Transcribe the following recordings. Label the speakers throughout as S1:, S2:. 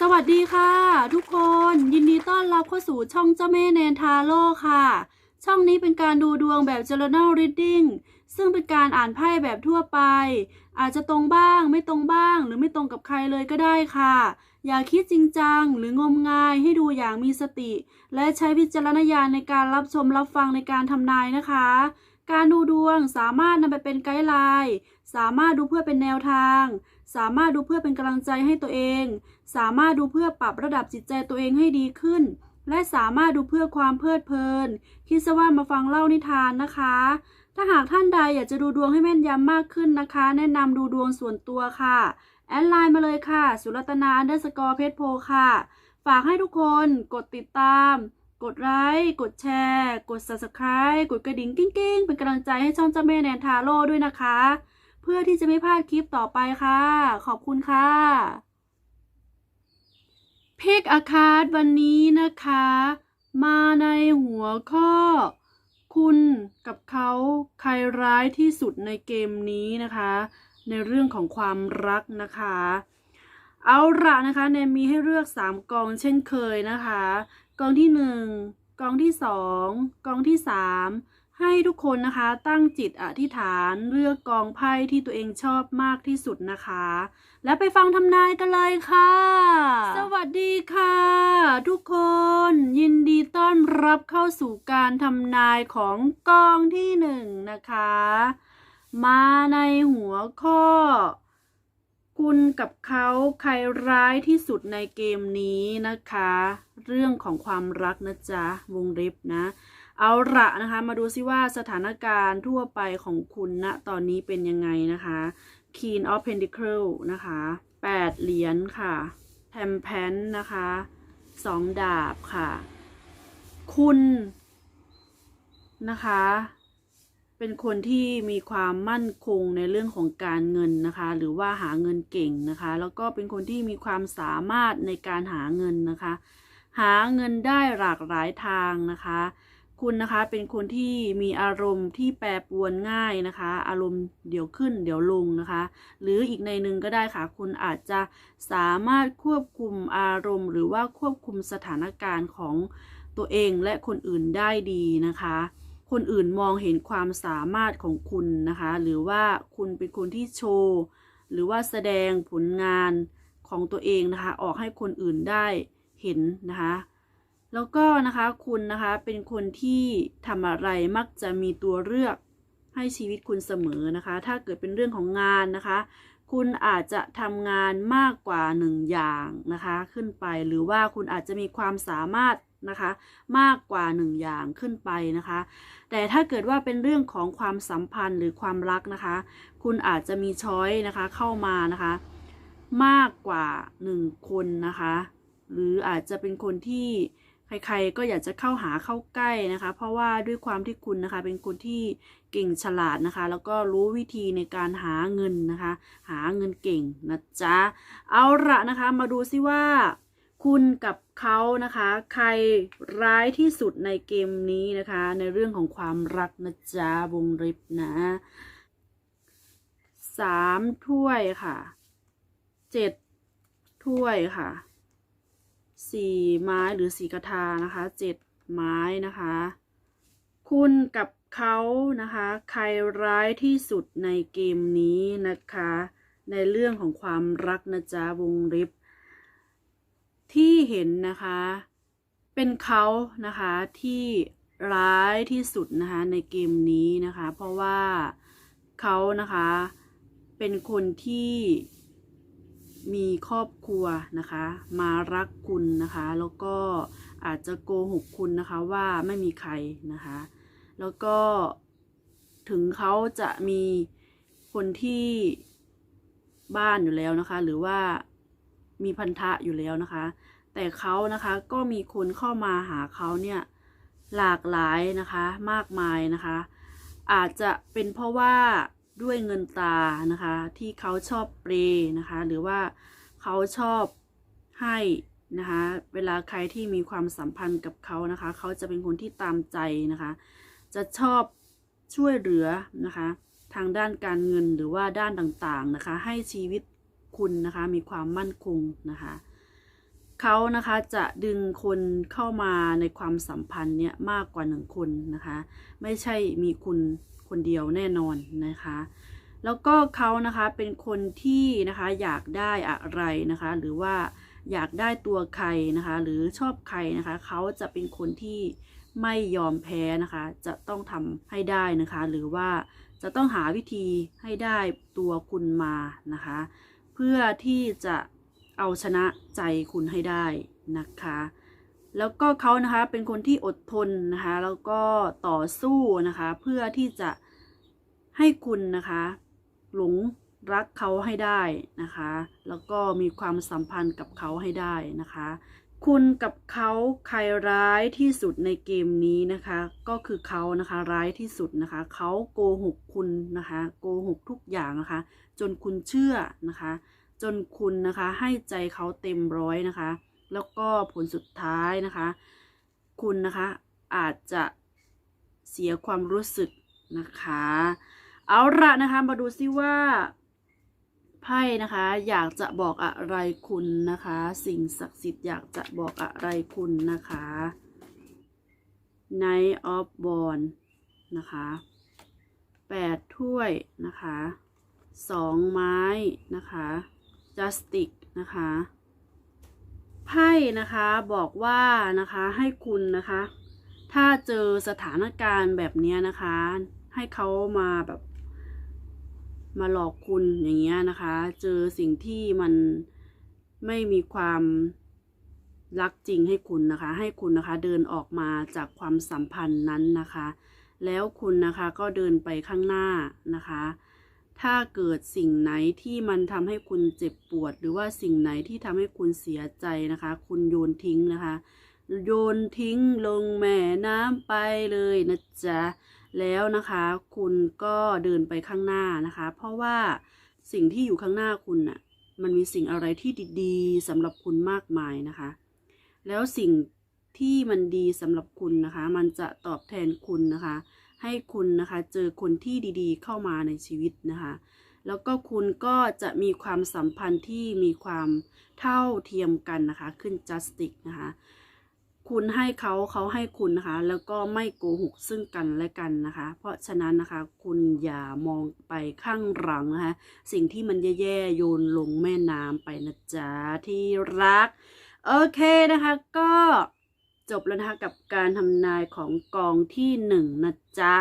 S1: สวัสดีค่ะ ทุกคนยินดีต้อนรับเข้าสู่ช่องเจ้าแม่แนนทาโร่ค่ะ ช่องนี้เป็นการดูดวงแบบ journal reading ซึ่งเป็นการอ่านไพ่แบบทั่วไป อาจจะตรงบ้างไม่ตรงบ้าง หรือไม่ตรงกับใครเลยก็ได้ค่ะ อย่าคิดจริงจัง หรืองมงายให้ดูอย่างมีสติ และใช้วิจารณญาณในการรับชมรับฟังในการทำนายนะคะ การดูดวงสามารถนำไปเป็นไกด์ไลน์สามารถดูเพื่อเป็นแนวทาง สามารถดูเพื่อเป็นกำลังใจให้ตัวเอง สามารถดูเพื่อปรับระดับจิตใจตัวเองให้ดีขึ้น และสามารถดูเพื่อความเพลิดเพลิน คิดซะว่ามาฟังเล่านิทานนะคะ ถ้าหากท่านใดอยากจะดูดวงให้แม่นยำมากขึ้นนะคะ แนะนำดูดวงส่วนตัวค่ะ แอดไลน์มาเลยค่ะ สุรัตนาอันเดอร์สกอร์เพชรโพค่ะ ฝากให้ทุกคนกดติดตาม กดไลค์ กดแชร์ กด subscribe กดกระดิ่งกิ้งๆ เป็นกำลังใจให้ช่องเจ้าแม่แนนทาโร่ด้วยนะคะ เพื่อที่จะไม่พลาดคลิปต่อไปค่ะ ขอบคุณค่ะพิกอาคาดวันนี้นะคะ มาในหัวข้อ คุณกับเขาใครร้ายที่สุดในเกมนี้นะคะ ในเรื่องของความรักนะคะ เอาละนะคะเนมมีให้เลือก 3 กองเช่นเคยนะคะ กองที่ 1 กองที่ 2 กองที่ 3 ให้ทุกคนนะคะตั้งจิตอธิษฐานเลือกกองไพ่ที่ตัวเองชอบมากที่สุดนะคะ แล้วไปฟังทำนายกันเลยค่ะ สวัสดีค่ะ ทุกคนยินดีต้อนรับเข้าสู่การทำนายของกองที่หนึ่งนะคะ มาในหัวข้อ คุณกับเขาใครร้ายที่สุดในเกมนี้นะคะ เรื่องของความรักนะจ๊ะวงเล็บนะ เอาละนะคะ มาดูซิว่าสถานการณ์ทั่วไปของคุณณตอนนี้เป็นยังไงนะคะ King of Pentacle นะคะ8เหรียญค่ะแ e มแพนนะคะ2ดาบค่ะ คุณนะคะ เป็นคนที่มีความมั่นคงในเรื่องของการเงินนะคะ หรือว่าหาเงินเก่งนะคะ แล้วก็เป็นคนที่มีความสามารถในการหาเงินนะคะ หาเงินได้หลากหลายทางนะคะ คุณนะคะเป็นคนที่มีอารมณ์ที่แปรปรวนง่ายนะคะ อารมณ์เดี๋ยวขึ้นเดี๋ยวลงนะคะ หรืออีกในหนึ่งก็ได้ค่ะ คุณอาจจะสามารถควบคุมอารมณ์ หรือว่าควบคุมสถานการณ์ของตัวเองและคนอื่นได้ดีนะคะ คนอื่นมองเห็นความสามารถของคุณนะคะ หรือว่าคุณเป็นคนที่โชว์หรือว่าแสดงผลงานของตัวเองนะคะ ออกให้คนอื่นได้เห็นนะคะ แล้วก็นะคะคุณนะคะเป็นคนที่ทำอะไรมักจะมีตัวเลือกให้ชีวิตคุณเสมอนะคะ ถ้าเกิดเป็นเรื่องของงานนะคะ คุณอาจจะทำงานมากกว่าหนึ่งอย่างนะคะ ขึ้นไปหรือว่าคุณอาจจะมีความสามารถนะคะ มากกว่าหนึ่งอย่างขึ้นไปนะคะ แต่ถ้าเกิดว่าเป็นเรื่องของความสัมพันธ์หรือความรักนะคะ คุณอาจจะมีช้อยนะคะเข้ามานะคะ มากกว่าหนึ่งคนนะคะ หรืออาจจะเป็นคนที่ ใครๆก็อยากจะเข้าหาเข้าใกล้นะคะ เพราะว่าด้วยความที่คุณนะคะ เป็นคนที่เก่งฉลาดนะคะ แล้วก็รู้วิธีในการหาเงินนะคะ หาเงินเก่งนะจ๊ะเอาละนะคะมาดูซิว่า คุณกับเขานะคะ ใครร้ายที่สุดในเกมนี้นะคะ ในเรื่องของความรักนะจ๊ะวงเล็บนะสามถ้วยค่ะเจ็ดถ้วยค่ะ สี่ไม้หรือสีกระทานะคะเจ็ดไม้นะคะ คุณกับเขานะคะ ใครร้ายที่สุดในเกมนี้นะคะ ในเรื่องของความรักนะจ๊ะวงเล็บที่เห็นนะคะ เป็นเขานะคะที่ร้ายที่สุดนะคะในเกมนี้นะคะ เพราะว่าเขานะคะเป็นคนที่ มีครอบครัวนะคะ มารักคุณนะคะ แล้วก็อาจจะโกหกคุณนะคะว่าไม่มีใครนะคะ แล้วก็ถึงเขาจะมีคนที่บ้านอยู่แล้วนะคะ หรือว่ามีพันธะอยู่แล้วนะคะ แต่เขานะคะก็มีคนเข้ามาหาเขาเนี่ยหลากหลายนะคะมากมายนะคะ อาจจะเป็นเพราะว่า ด้วยเงินตานะคะ ที่เขาชอบเปรนะคะ หรือว่าเขาชอบให้นะคะ เวลาใครที่มีความสัมพันธ์กับเขานะคะ เขาจะเป็นคนที่ตามใจนะคะ จะชอบช่วยเหลือนะคะ ทางด้านการเงินหรือว่าด้านต่างๆนะคะ ให้ชีวิตคุณนะคะมีความมั่นคงนะคะเขานะคะจะดึงคนเข้ามาในความสัมพันธ์เนี่ยมากกว่าหนึ่งคนนะคะ ไม่ใช่มีคุณ คนเดียวแน่นอนนะคะ แล้วก็เขานะคะเป็นคนที่นะคะอยากได้อะไรนะคะ หรือว่าอยากได้ตัวใครนะคะ หรือชอบใครนะคะเขาจะเป็นคนที่ไม่ยอมแพ้นะคะ จะต้องทำให้ได้นะคะ หรือว่าจะต้องหาวิธีให้ได้ตัวคุณมานะคะ เพื่อที่จะเอาชนะใจคุณให้ได้นะคะ แล้วก็เขานะคะเป็นคนที่อดทนนะคะ แล้วก็ต่อสู้นะคะ เพื่อที่จะ ให้คุณนะคะหลงรักเขาให้ได้นะคะ แล้วก็มีความสัมพันธ์กับเขาให้ได้นะคะ คุณกับเขาใครร้ายที่สุดในเกมนี้นะคะ ก็คือเขานะคะร้ายที่สุดนะคะ เขาโกหกคุณนะคะโกหกทุกอย่างนะคะ จนคุณเชื่อนะคะ จนคุณนะคะให้ใจเขาเต็มร้อยนะคะ แล้วก็ผลสุดท้ายนะคะ คุณนะคะอาจจะเสียความรู้สึกนะคะ เอาละนะคะ มาดูซิว่าไพ่นะคะ อยากจะบอกอะไรคุณนะคะ สิ่งศักดิ์สิทธิ์อยากจะบอกอะไรคุณนะคะ Knight of w a n นะคะแปดถ้วยนะคะสองไม้นะคะ Justic นะคะไพ่นะคะบอกว่านะคะให้คุณนะคะ ถ้าเจอสถานการณ์แบบนี้นะคะ ให้เขามาแบบ มาหลอกคุณอย่างเงี้ยนะคะ เจอสิ่งที่มันไม่มีความรักจริงให้คุณนะคะ ให้คุณนะคะเดินออกมาจากความสัมพันธ์นั้นนะคะ แล้วคุณนะคะก็เดินไปข้างหน้านะคะ ถ้าเกิดสิ่งไหนที่มันทำให้คุณเจ็บปวด หรือว่าสิ่งไหนที่ทำให้คุณเสียใจนะคะ คุณโยนทิ้งนะคะ โยนทิ้งลงแม่น้ำไปเลยนะจ๊ะ แล้วนะคะคุณก็เดินไปข้างหน้านะคะ เพราะว่าสิ่งที่อยู่ข้างหน้าคุณน่ะมันมีสิ่งอะไรที่ดีๆสำหรับคุณมากมายนะคะ แล้วสิ่งที่มันดีสำหรับคุณนะคะ มันจะตอบแทนคุณนะคะ ให้คุณนะคะเจอคนที่ดีๆ เข้ามาในชีวิตนะคะ แล้วก็คุณก็จะมีความสัมพันธ์ที่มีความเท่าเทียมกันนะคะ ขึ้น justice นะคะ คุณให้เขาเขาให้คุณนะคะ แล้วก็ไม่โกหกซึ่งกันและกันนะคะ เพราะฉะนั้นนะคะ คุณอย่ามองไปข้างหลังนะคะ สิ่งที่มันแย่ๆโยนลงแม่น้ำไปนะจ๊ะที่รัก โอเคนะคะ ก็จบแล้วนะคะกับการทำนายของกองที่หนึ่งนะจ๊ะ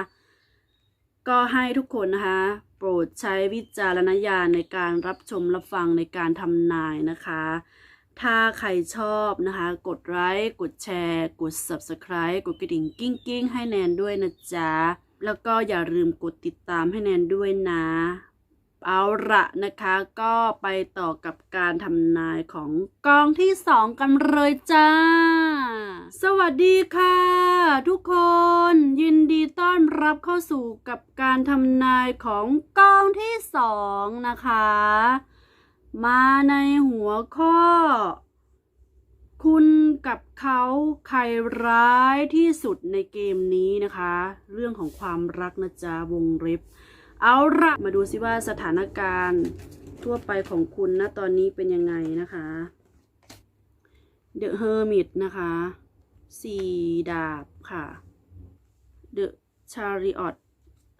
S1: ก็ให้ทุกคนนะคะ โปรดใช้วิจารณญาณในการรับชมรับฟังในการทำนายนะคะ ถ้าใครชอบนะคะ กดไลค์กดแชร์ กด subscribe กดกระดิ่งกิ้งกิ้งให้แนนด้วยนะจ๊ะ แล้วก็อย่าลืมกดติดตามให้แนนด้วยนะ เอาละนะคะก็ไปต่อกับการทำนายของกองที่สองกันเลยจ้า สวัสดีค่ะ ทุกคนยินดีต้อนรับเข้าสู่กับการทำนายของกองที่สองนะคะ มาในหัวข้อ คุณกับเขาใครร้ายที่สุดในเกมนี้นะคะ เรื่องของความรักนะจ๊ะวงเล็บเอาละมาดูซิว่าสถานการณ์ทั่วไปของคุณนะตอนนี้เป็นยังไงนะคะ The Hermit นะคะสี่ดาบค่ะ The Chariot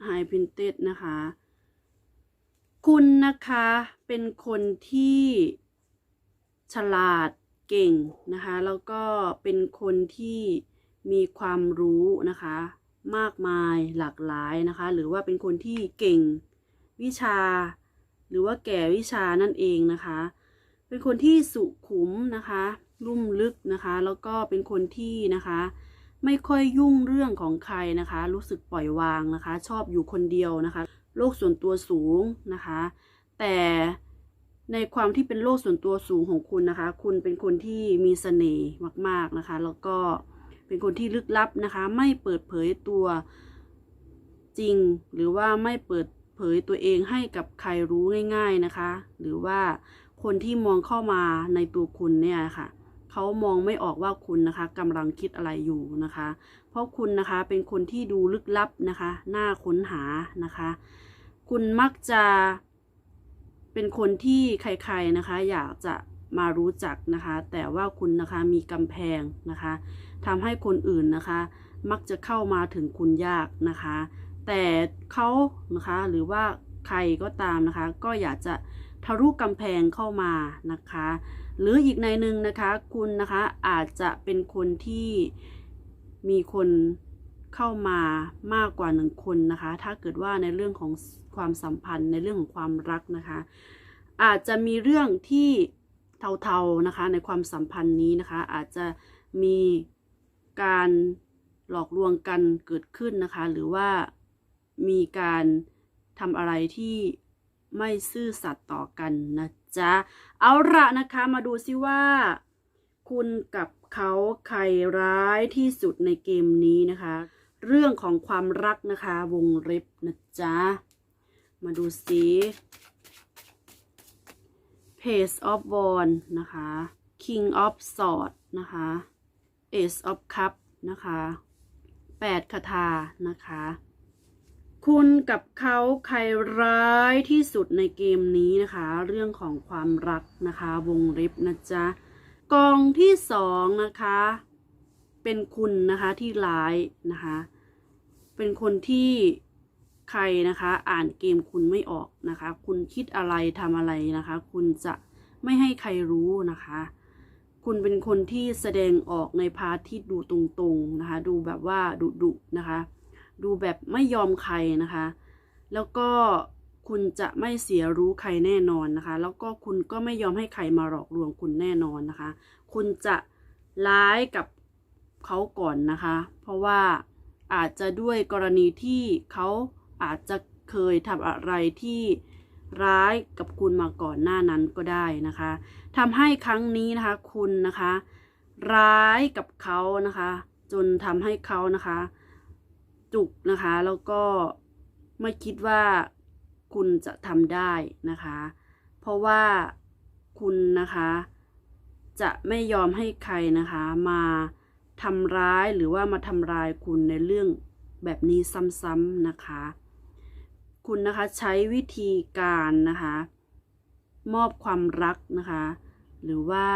S1: High Printed นะคะ คุณนะคะเป็นคนที่ฉลาดเก่งนะคะ แล้วก็เป็นคนที่มีความรู้นะคะ มากมายหลากหลายนะคะ หรือว่าเป็นคนที่เก่งวิชา หรือว่าแก่วิชานั่นเองนะคะ เป็นคนที่สุขุมนะคะ ลุ่มลึกนะคะ แล้วก็เป็นคนที่นะคะ ไม่ค่อยยุ่งเรื่องของใครนะคะ รู้สึกปล่อยวางนะคะ ชอบอยู่คนเดียวนะคะ โลกส่วนตัวสูงนะคะ แต่ในความที่เป็นโลกส่วนตัวสูงของคุณนะคะ คุณเป็นคนที่มีเสน่ห์มาก ๆนะคะ แล้วก็เป็นคนที่ลึกลับนะคะ ไม่เปิดเผยตัวจริง หรือว่าไม่เปิดเผยตัวเองให้กับใครรู้ง่าย ๆนะคะ หรือว่าคนที่มองเข้ามาในตัวคุณเนี่ยค่ะเขามองไม่ออกว่าคุณนะคะกำลังคิดอะไรอยู่นะคะ เพราะคุณนะคะเป็นคนที่ดูลึกลับนะคะน่าค้นหานะคะ คุณมักจะเป็นคนที่ใครๆนะคะ อยากจะมารู้จักนะคะ แต่ว่าคุณนะคะมีกำแพงนะคะทำให้คนอื่นนะคะ มักจะเข้ามาถึงคุณยากนะคะ แต่เขานะคะหรือว่าใครก็ตามนะคะ ก็อยากจะทะลุกำแพงเข้ามานะคะ หรืออีกในหนึ่งนะคะ คุณนะคะอาจจะเป็นคนที่ มีคนเข้ามามากกว่าหนึ่งคนนะคะ ถ้าเกิดว่าในเรื่องของความสัมพันธ์ในเรื่องของความรักนะคะ อาจจะมีเรื่องที่เทาๆนะคะ ในความสัมพันธ์นี้นะคะ อาจจะมีการหลอกลวงกันเกิดขึ้นนะคะ หรือว่ามีการทำอะไรที่ไม่ซื่อสัตย์ต่อกันนะจ๊ะ เอาละนะคะมาดูซิว่า คุณกับ เขาใครร้ายที่สุดในเกมนี้นะคะ เรื่องของความรักนะคะวงเล็บนะจ๊ะ มาดูซิ Page of w a n d นะคะ King of Swords นะคะ Ace of Cup นะคะแปดคาถานะคะ คุณกับเขาใครร้ายที่สุดในเกมนี้นะคะ เรื่องของความรักนะคะ วงเล็บนะจ๊ะ กองที่สองนะคะ เป็นคุณนะคะที่ร้ายนะคะ เป็นคนที่ใครนะคะ อ่านเกมคุณไม่ออกนะคะ คุณคิดอะไรทำอะไรนะคะ คุณจะไม่ให้ใครรู้นะคะ คุณเป็นคนที่แสดงออกในพาร์ทที่ดูตรงๆนะคะ ดูแบบว่าดุดุๆนะคะ ดูแบบไม่ยอมใครนะคะ แล้วก็ คุณจะไม่เสียรู้ใครแน่นอนนะคะ แล้วก็คุณก็ไม่ยอมให้ใครมาหลอกลวงคุณแน่นอนนะคะ คุณจะร้ายกับเขาก่อนนะคะ เพราะว่าอาจจะด้วยกรณีที่เขาอาจจะเคยทำอะไรที่ร้ายกับคุณมาก่อนหน้านั้นก็ได้นะคะทำให้ครั้งนี้นะคะ คุณนะคะ ร้ายกับเขานะคะ จนทำให้เขานะคะ จุกนะคะ แล้วก็ไม่คิดว่า คุณจะทำได้นะคะ เพราะว่าคุณนะคะ จะไม่ยอมให้ใครนะคะ มาทำร้ายหรือว่ามาทำลายคุณในเรื่องแบบนี้ซ้ำๆนะคะ คุณนะคะใช้วิธีการนะคะ มอบความรักนะคะ หรือว่า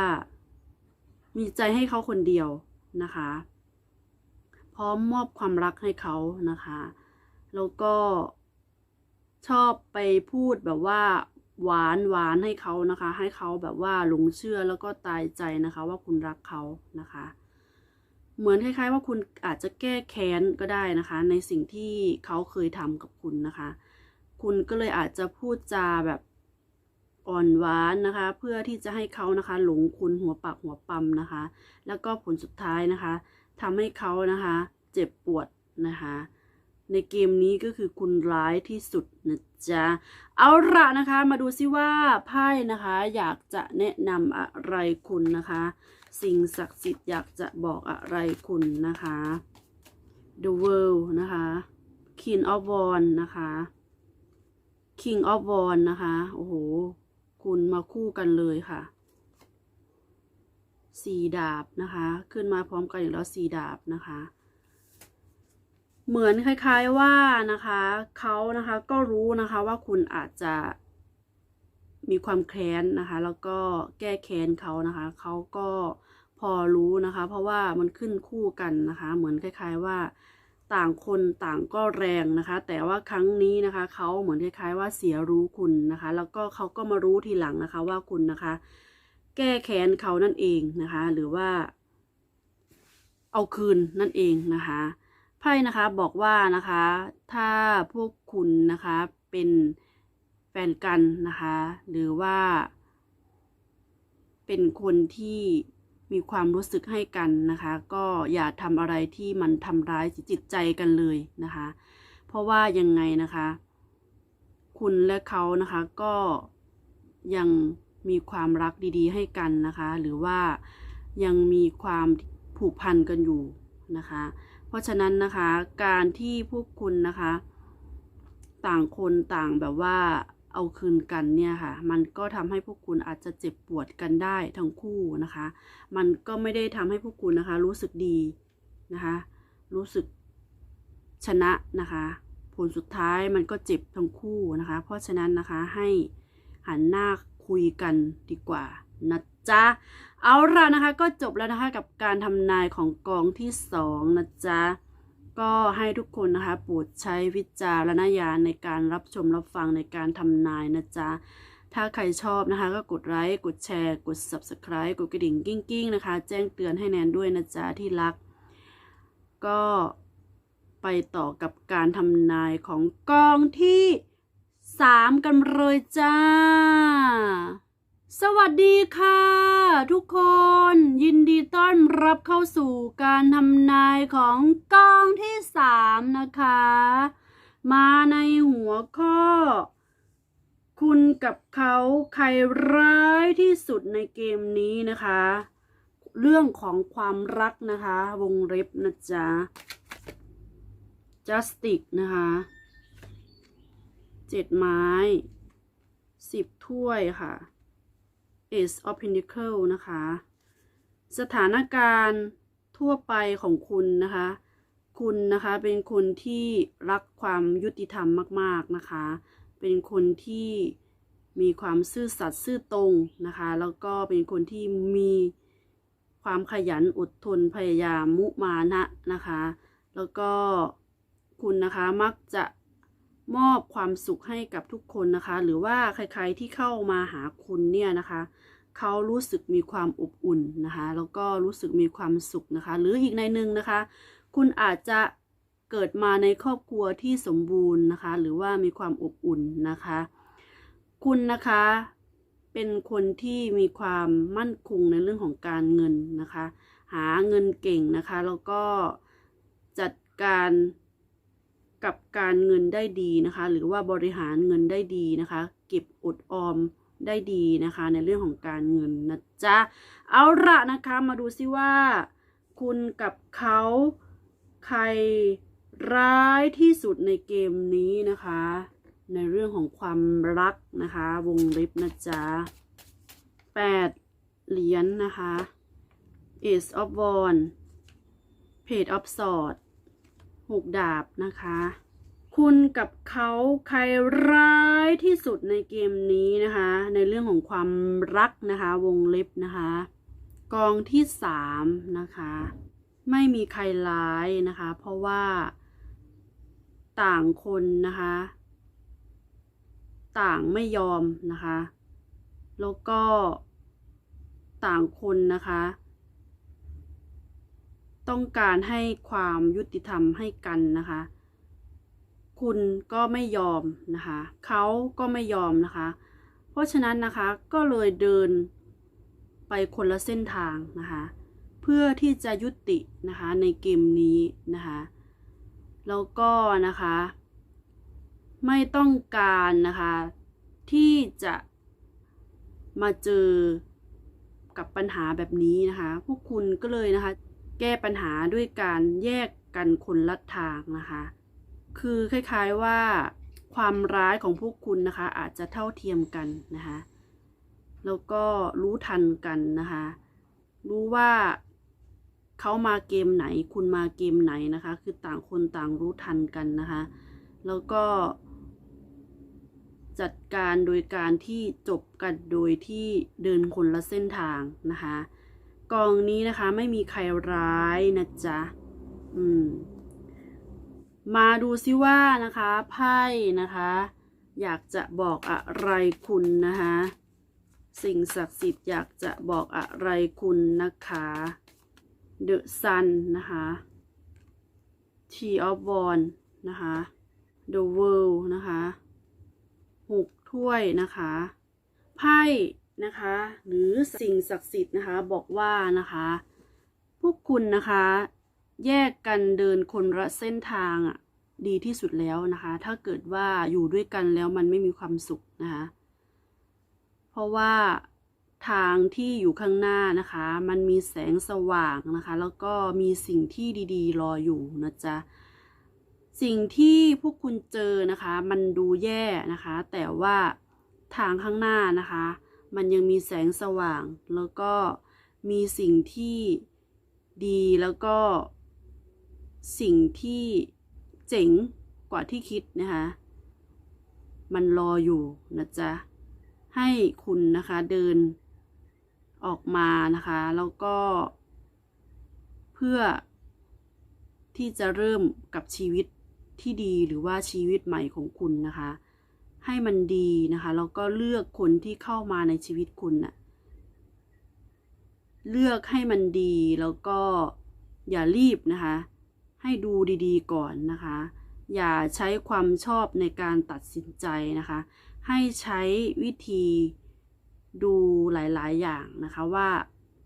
S1: มีใจให้เขาคนเดียวนะคะ พร้อมมอบความรักให้เขานะคะ แล้วก็ ชอบไปพูดแบบว่าหวานหวานให้เขานะคะ ให้เขาแบบว่าหลงเชื่อแล้วก็ตายใจนะคะ ว่าคุณรักเขานะคะ เหมือนคล้าย ๆ ว่าคุณอาจจะแก้แค้นก็ได้นะคะ ในสิ่งที่เขาเคยทำกับคุณนะคะ คุณก็เลยอาจจะพูดจาแบบอ่อนหวานนะคะ เพื่อที่จะให้เขานะคะ หลงคุณหัวปากหัวปั๊มนะคะ แล้วก็ผลสุดท้ายนะคะทำให้เขานะคะ เจ็บปวดนะคะ ในเกมนี้ก็คือคุณร้ายที่สุดนะจ๊ะ เอาละนะคะ มาดูซิว่าไพ่นะคะ อยากจะแนะนำอะไรคุณนะคะ สิ่งศักดิ์สิทธิ์อยากจะบอกอะไรคุณนะคะ The World นะคะ King of Wands นะคะ King of Wands นะคะ โอ้โห คุณมาคู่กันเลยค่ะ สี่ดาบนะคะ ขึ้นมาพร้อมกันอีกแล้วสี่ดาบนะคะ เหมือนคล้าย ๆว่านะคะเขานะคะก็รู้นะคะว่าคุณอาจจะมีความแค้นนะคะ แล้วก็แก้แค้นเขานะคะเขาก็พอรู้นะคะ เพราะว่ามันขึ้นคู่กันนะคะ เหมือนคล้าย ๆว่าต่างคนต่างก็แรงนะคะ แต่ว่าครั้งนี้นะคะเขาเหมือนคล้าย ๆ ว่าเสียรู้คุณนะคะ แล้วก็เขาก็มารู้ทีหลังนะคะ ว่าคุณนะคะ แก้แค้นเขานั่นเองนะคะ หรือว่า เอาคืนนั่นเองนะคะ พ่นะคะบอกว่านะคะ ถ้าพวกคุณนะคะเป็นแฟนกันนะคะ หรือว่า เป็นคนที่มีความรู้สึกให้กันนะคะ ก็อย่าทำอะไรที่มันทำร้ายจิตใจกันเลยนะคะ เพราะว่ายังไงนะคะ คุณและเขานะคะก็ยังมีความรักดีๆ ให้กันนะคะ หรือว่ายังมีความผูกพันกันอยู่นะคะ ราะฉะนั้นนะคะการที่พวกคุณนะคะ ต่างคนต่างแบบว่าเอาคืนกันเนี่ยค่ะ มันก็ทำให้พวกคุณอาจจะเจ็บปวดกันได้ทั้งคู่นะคะ มันก็ไม่ได้ทำให้พวกคุณนะคะ รู้สึกดีนะคะ รู้สึกชนะนะคะ ผลสุดท้ายมันก็เจ็บทั้งคู่นะคะ เพราะฉะนั้นนะคะให้หันหน้าคุยกันดีกว่านะ จ๊ะ เอาละนะคะ ก็จบแล้วนะคะกับการทำนายของกองที่สองนะจ๊ะ ก็ให้ทุกคนนะคะโปรดใช้วิจารณญาณในการรับชมรับฟังในการทำนายนะจ๊ะ ถ้าใครชอบนะคะ ก็กดไลค์กดแชร์ กด subscribe กดกระดิ่งกิ้งกิ้งๆนะคะ แจ้งเตือนให้แนนด้วยนะจ๊ะที่รัก ก็ไปต่อกับการทำนายของกองที่สามกันเลยจ้า สวัสดีค่ะ ทุกคนยินดีต้อนรับเข้าสู่การทำนายของกองที่สามนะคะ มาในหัวข้อ คุณกับเขาใครร้ายที่สุดในเกมนี้นะคะ เรื่องของความรักนะคะ วงเล็บนะจ๊ะ justice นะคะเจ็ดไม้สิบถ้วยค่ะ Ace of Pentacle นะคะ สถานการณ์ทั่วไปของคุณนะคะ คุณนะคะเป็นคนที่รักความยุติธรรมมาก ๆนะคะ เป็นคนที่มีความซื่อสัตย์ซื่อตรงนะคะ แล้วก็เป็นคนที่มีความขยันอดทนพยายามมุมานะนะคะ แล้วก็คุณนะคะมักจะ มอบความสุขให้กับทุกคนนะคะ หรือว่าใครๆที่เข้ามาหาคุณเนี่ยนะคะเขารู้สึกมีความอบอุ่นนะคะ แล้วก็รู้สึกมีความสุขนะคะ หรืออีกในหนึ่งนะคะ คุณอาจจะเกิดมาในครอบครัวที่สมบูรณ์นะคะ หรือว่ามีความอบอุ่นนะคะ คุณนะคะเป็นคนที่มีความมั่นคงในเรื่องของการเงินนะคะ หาเงินเก่งนะคะ แล้วก็จัดการ กับการเงินได้ดีนะคะ หรือว่าบริหารเงินได้ดีนะคะ เก็บอดออมได้ดีนะคะ ในเรื่องของการเงินนะจ๊ะเอาละนะคะมาดูซิว่า คุณกับเขาใครร้ายที่สุดในเกมนี้นะคะ ในเรื่องของความรักนะคะ วงเล็บนะจ๊ะแปดเหรียญนะคะ Ace of Wands Page of Swords หกดาบนะคะ คุณกับเขาใครร้ายที่สุดในเกมนี้นะคะ ในเรื่องของความรักนะคะ วงเล็บนะคะ กองที่สามนะคะ ไม่มีใครร้ายนะคะ เพราะว่าต่างคนนะคะ ต่างไม่ยอมนะคะ แล้วก็ต่างคนนะคะ ต้องการให้ความยุติธรรมให้กันนะคะ คุณก็ไม่ยอมนะคะเขาก็ไม่ยอมนะคะ เพราะฉะนั้นนะคะก็เลยเดินไปคนละเส้นทางนะคะ เพื่อที่จะยุตินะคะในเกมนี้นะคะแล้วก็นะคะ ไม่ต้องการนะคะ ที่จะมาเจอกับปัญหาแบบนี้นะคะ พวกคุณก็เลยนะคะ แก้ปัญหาด้วยการแยกกันคนละทางนะคะ คือคล้ายๆว่าความร้ายของพวกคุณนะคะ อาจจะเท่าเทียมกันนะคะ แล้วก็รู้ทันกันนะคะ รู้ว่าเขามาเกมไหน คุณมาเกมไหนนะคะ คือต่างคนต่างรู้ทันกันนะคะ แล้วก็ จัดการโดยการที่จบกันโดยที่เดินคนละเส้นทางนะคะ กองนี้นะคะไม่มีใครร้ายนะจ๊ะ อืม มาดูซิว่านะคะไพ่นะคะ อยากจะบอกอะไรคุณนะคะ สิ่งศักดิ์สิทธิ์อยากจะบอกอะไรคุณนะคะ The Sun นะคะ t of Wands นะคะ The World นะคะหกถ้วยนะคะ ไพ่ นะคะ หรือสิ่งศักดิ์สิทธิ์นะคะบอกว่านะคะพวกคุณนะคะ แยกกันเดินคนละเส้นทางอะดีที่สุดแล้วนะคะ ถ้าเกิดว่าอยู่ด้วยกันแล้วมันไม่มีความสุขนะคะ เพราะว่าทางที่อยู่ข้างหน้านะคะ มันมีแสงสว่างนะคะ แล้วก็มีสิ่งที่ดีๆ รออยู่นะจ๊ะสิ่งที่พวกคุณเจอนะคะ มันดูแย่นะคะ แต่ว่าทางข้างหน้านะคะ มันยังมีแสงสว่าง แล้วก็มีสิ่งที่ดีแล้วก็สิ่งที่เจ๋งกว่าที่คิดนะคะ มันรออยู่นะจ๊ะ ให้คุณนะคะเดินออกมานะคะ แล้วก็ เพื่อที่จะเริ่มกับชีวิตที่ดีหรือว่าชีวิตใหม่ของคุณนะคะ ให้มันดีนะคะแล้วก็เลือกคนที่เข้ามาในชีวิตคุณน่ะเลือกให้มันดีแล้วก็อย่ารีบนะคะ ให้ดูดีๆก่อนนะคะ อย่าใช้ความชอบในการตัดสินใจนะคะ ให้ใช้วิธีดูหลายๆ อย่างนะคะว่า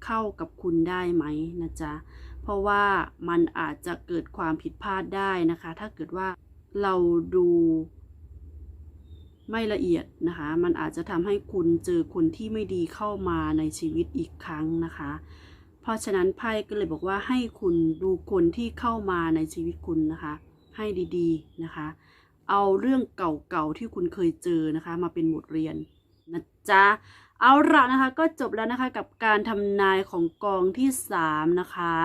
S1: เข้ากับคุณได้ไหมนะจ๊ะเพราะว่ามันอาจจะเกิดความผิดพลาดได้นะคะ ถ้าเกิดว่าเราดู ไม่ละเอียดนะคะ มันอาจจะทำให้คุณเจอคนที่ไม่ดีเข้ามาในชีวิตอีกครั้งนะคะ เพราะฉะนั้นไพ่ก็เลยบอกว่าให้คุณดูคนที่เข้ามาในชีวิตคุณนะคะ ให้ดีๆนะคะ เอาเรื่องเก่าๆที่คุณเคยเจอนะคะ มาเป็นบทเรียนนะจ๊ะเอาละนะคะก็จบแล้วนะคะกับการทำนายของกองที่สามนะคะ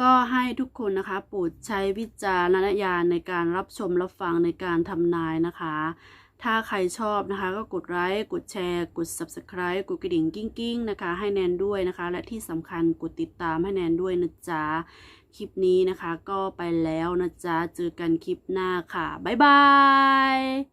S1: ก็ให้ทุกคนนะคะโปรดใช้วิจารณญาณในการรับชมรับฟังในการทำนายนะคะ ถ้าใครชอบนะคะ ก็กดไลค์ กดแชร์ กด subscribe กดกระดิ่งกิ้งกิ้งๆนะคะ ให้แนนด้วยนะคะ และที่สำคัญกดติดตามให้แนนด้วยนะจ๊ะ คลิปนี้นะคะ ก็ไปแล้วนะจ๊ะ เจอกันคลิปหน้าค่ะ บ๊ายบาย